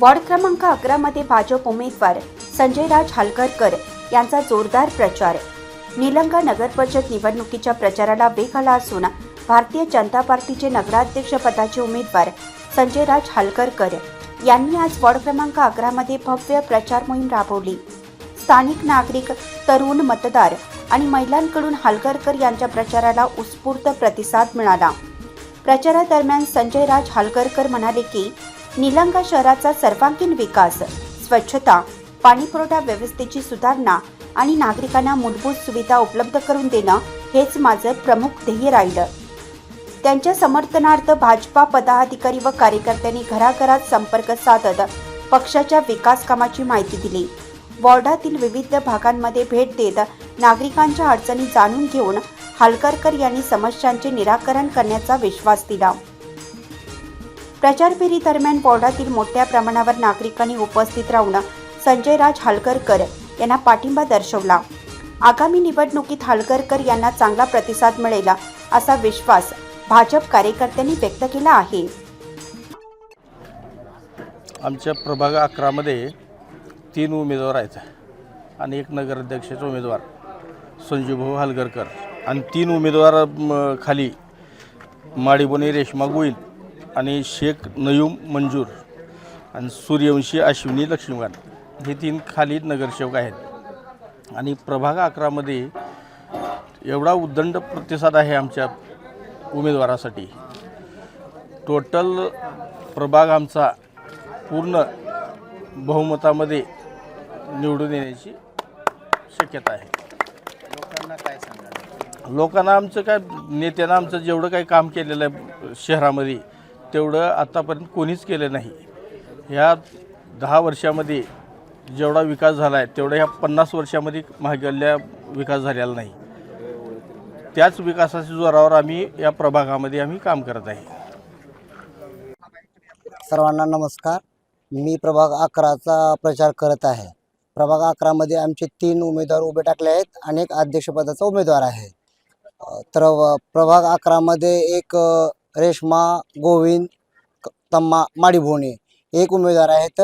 Ward क्रमांक अकरा मध्ये भाजप उमेदवार संजयराज हालकरकर यांचा जोरदार प्रचार. निलंगा नगर परिषद निवडणुकीच्या प्रचाराला वेग आला असून भारतीय जनता पार्टीचे नगराध्यक्ष पदाचे उमेदवार संजयराज हालकरकर यांनी आज वॉर्ड क्रमांक अकरामध्ये भव्य प्रचार मोहीम राबवली. स्थानिक नागरिक तरुण मतदार आणि महिलांकडून हालकरकर यांच्या प्रचाराला उत्स्फूर्त प्रतिसाद मिळाला. प्रचारादरम्यान संजय राज हालकरकर म्हणाले की निलंगा शहराचा सर्वांगीण विकास स्वच्छता पाणीपुरवठा व्यवस्थेची सुधारणा आणि नागरिकांना मूलभूत सुविधा उपलब्ध करून देणं हेच माझं प्रमुख ध्येय राहिलं. त्यांच्या समर्थनार्थ भाजपा पदाधिकारी व कार्यकर्त्यांनी घराघरात संपर्क साधत पक्षाच्या विकास कामाची माहिती दिली. वॉर्डातील विविध भागांमध्ये भेट देत नागरिकांच्या अडचणी जाणून घेऊन हालकरकर यांनी समस्यांचे निराकरण करण्याचा विश्वास दिला. प्रचार फेरी दरम्यान वॉर्डातील मोठ्या प्रमाणावर नागरिकांनी उपस्थित राहून संजय राज हलकरकर यांना पाठिंबा दर्शवला. आगामी निवडणुकीत हलकरकर यांना चांगला प्रतिसाद मिळेल असा विश्वास भाजप कार्यकर्त्यांनी व्यक्त केला आहे. आमच्या प्रभाग अकरामध्ये तीन उमेदवार आहेत आणि एक नगराध्यक्षाचे उमेदवार संजूभाऊ हलगरकर आणि तीन उमेदवार म, खाली माडीबोनी रेश्मा गोईल आणि शेख नयूम मंजूर आणि सूर्यवंशी अश्विनी लक्ष्मीकांत. हे तीन खाली नगरसेवक आहेत. आणि प्रभाग अकरामध्ये एवढा उद्दंड प्रतिसाद आहे आमच्या उमेदवारासाठी. टोटल प्रभाग आमचा पूर्ण बहुमतामध्ये निवडून येण्याची शक्यता आहे. लोकांना काय सांगाल? लोकांना आमचं काय नेत्यानं आमचं जेवढं काही काम केलेलं आहे शहरामध्ये तेवढं आत्तापर्यंत कोणीच केलं नाही. ह्या दहा वर्षामध्ये जेवढा विकास झाला आहे तेवढा ह्या पन्नास वर्षामध्ये महागल्या विकास झालेला नाही. त्याच विकासाच्या जोरावर आम्ही या प्रभागामध्ये आम्ही काम करत आहे. सर्वांना नमस्कार. मी प्रभाग अकराचा प्रचार करत आहे. प्रभाग अकरामध्ये आमचे तीन उमेदवार उभे टाकले आहेत आणि एक अध्यक्षपदाचा उमेदवार आहे. तर व- प्रभाग अकरामध्ये एक रेश्मा गोविंद क- तम्मा माडीभोणे एक उमेदवार आहेत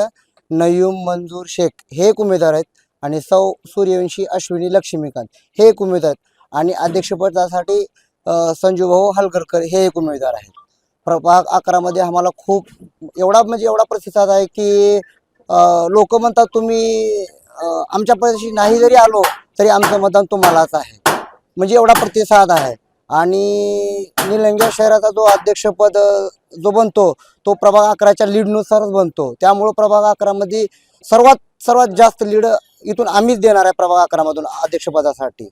नयूम मंजूर शेख. हे एक उमेदवार आहेत आणि सौ सूर्यवंशी अश्विनी लक्ष्मीकांत. हे एक उमेदवार आहेत. आणि अध्यक्षपदासाठी संजूभाऊ हलगरकर हे एक उमेदवार आहेत. प्रभाग अकरामध्ये आम्हाला खूप एवढा म्हणजे एवढा प्रतिसाद आहे की लोक म्हणतात तुम्ही आमच्या प्रदेशी नाही जरी आलो तरी आमचं मतदान तुम्हालाच आहे. म्हणजे एवढा प्रतिसाद आहे. आणि निलंग्या शहराचा जो अध्यक्षपद जो बनतो तो प्रभाग अकराच्या लीडनुसारच बनतो. त्यामुळं प्रभाग अकरामध्ये सर्वात सर्वात जास्त लीड इथून आम्हीच देणार आहे प्रभाग अकरामधून अध्यक्षपदासाठी.